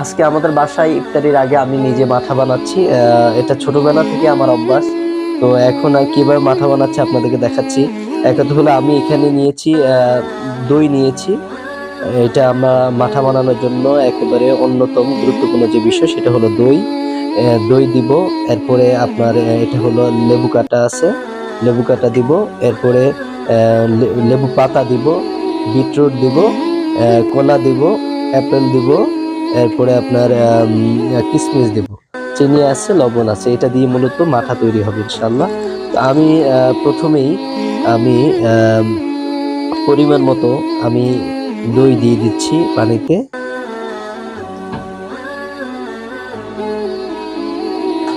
আজকে আমাদের বাসায় ইফতারির আগে আমি নিজে মাথা বানাচ্ছি। এটা ছোটবেলা থেকে আমার অভ্যাস। তো এখন আর কীভাবে মাথা বানাচ্ছি আপনাদেরকে দেখাচ্ছি। একটা হলো আমি এখানে নিয়েছি দই নিয়েছি। এটা আমরা মাথা বানানোর জন্য একেবারে অন্যতম গুরুত্বপূর্ণ যে বিষয় সেটা হলো দই। দই দিব, এরপরে আপনার এটা হলো লেবু কাটা আছে, লেবু কাটা দিব, এরপরে লেবু পাতা দিব, বিটরুট দিব কলা দিব, অ্যাপেল দিব, এরপরে আপনার কিশমিশ দেব। চিনি আছে, লবণ আছে, এটা দিয়ে মূলত মাথা তৈরি হবে ইনশাল্লাহ আমি প্রথমেই আমি পরিমাণ মতো আমি দই দিয়ে দিচ্ছি পানিতে।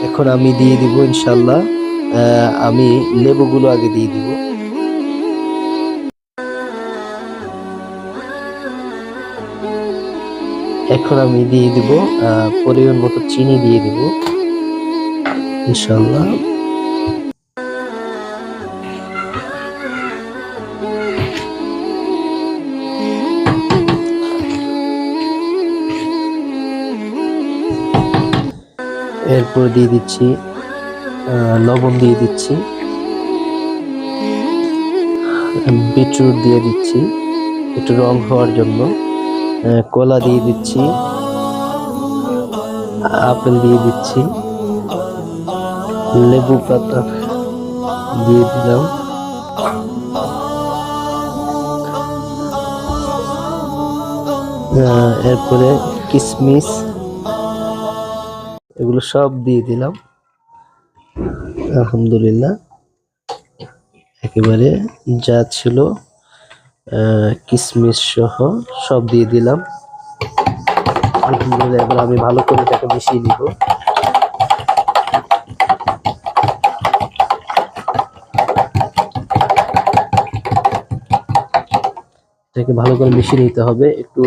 এখন আমি দিয়ে দিব ইনশাল্লাহ আমি লেবুগুলো আগে দিয়ে দিব। এখন আমি দিয়ে দিব পরিমাণ মতো চিনি দিয়ে দিব, ইনশাল্লাহ। এরপর দিয়ে দিচ্ছি লবণ দিয়ে দিচ্ছি, বিটরুট দিয়ে দিচ্ছি, একটু রং হওয়ার জন্য কলা দিয়ে দিচ্ছি, আপেল দিয়ে দিচ্ছি, লেবু পাতা দিয়ে দিলাম। এরপরে কিশমিশ এগুলো সব দিয়ে দিলাম। আলহামদুলিল্লাহ। একেবারে যা ছিল কিশমিশ সহ সব দিয়ে দিলাম। আলহামদুলিল্লাহ, এবার আমি ভালো করে এটাকে মিশিয়ে নিব। এটাকে ভালো করে মিশিয়ে নিতে হবে। একটু